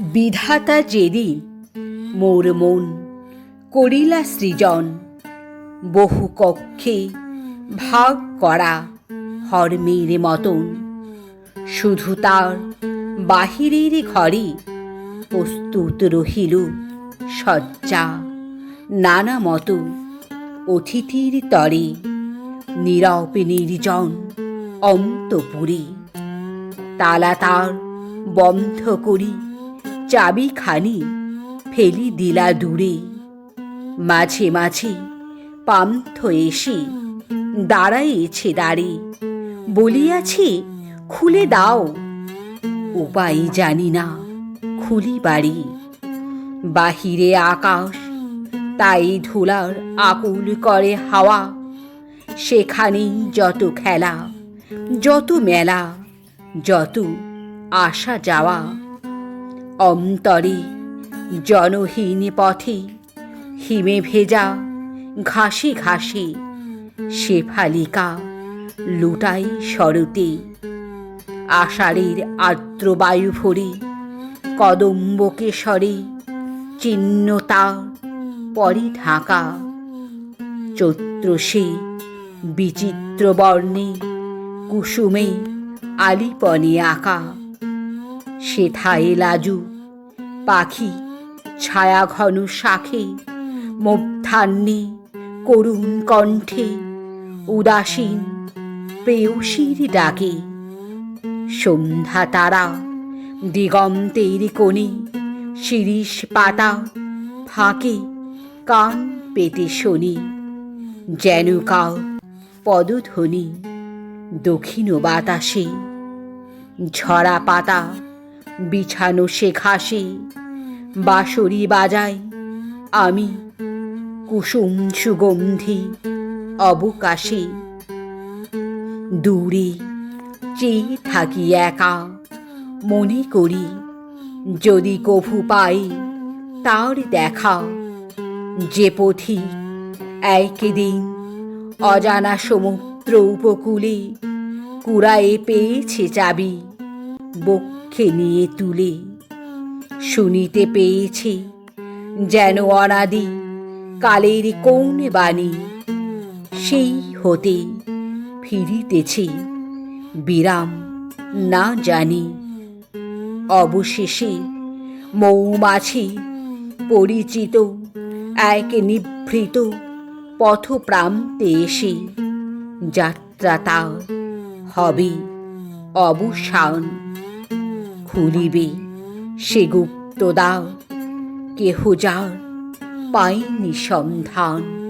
বিধাতা যেদিন মোর মন করিলা সৃজন। বহু কক্ষে ভাগ করা হরমের মতন। শুধু তার বাহিরের ঘরে প্রস্তুত রহিল শয্যা নানা মতো অতিথির তরে। নীরব নির্জন অন্তপুরী তালা তার বন্ধ করি চাবিখানি ফেলি দিলা দূরে। মাঝে মাঝে পান্থ এসে দাঁড়াইছে দাঁড়ে বলিয়াছে, খুলে দাও, উপায় জানি না, খুলি বাড়ি। বাহিরে আকাশ, তাই ধুলার আকুল করে হাওয়া। সেখানেই যত খেলা, যত মেলা, যত আসা যাওয়া। অন্তরে জনহীন পথে হিমে ভেজা ঘাসে ঘাসে শেফালিকা লুটাই শরতে। আষাঢ়ের আর্দ্র বায়ু ভরে কদম্ব কেশরে চিহ্ন তার পরে ঢাকা। চৈত্র সে বিচিত্র বর্ণে কুসুমে আলিপনে আঁকা। সেথায় লাজু, পাখি ছায়া ঘন শাখে মুগ্ধান্নে করুণ কণ্ঠে, উদাসীন, প্রেয়সীর ডাকে। সন্ধ্যা তারা দিগন্তের কোণে শিরিষ পাতা ফাঁকে কান পেতে শনি, যেন কাউ পদধ্বনি দক্ষিণ বাতাসে, ঝরা পাতা বিছানো সে ঘাসে, বাঁশরি বাজাই আমি কুসুম সুগন্ধি অবকাশে, দূরে চেয়ে থাকি একা। মনে করি যদি কভু পাই তার দেখা। যে পথি একদিন অজানা সমুদ্র উপকূলে কুড়ায়ে পেয়েছে চাবি বক্ষে নিয়ে তুলে। শুনিতে পেয়েছে যেন অনাদি কালের কোন বাণী। সেই হতে ফিরিতেছে, বিরাম না জানি। অবশেষে মৌমাছি পরিচিত এক নিভৃত পথপ্রান্তে এসে যাত্রা তার হবে অবসান। খুলিবে। সে গুপ্ত দাও কেহ যার পায়নি সন্ধান।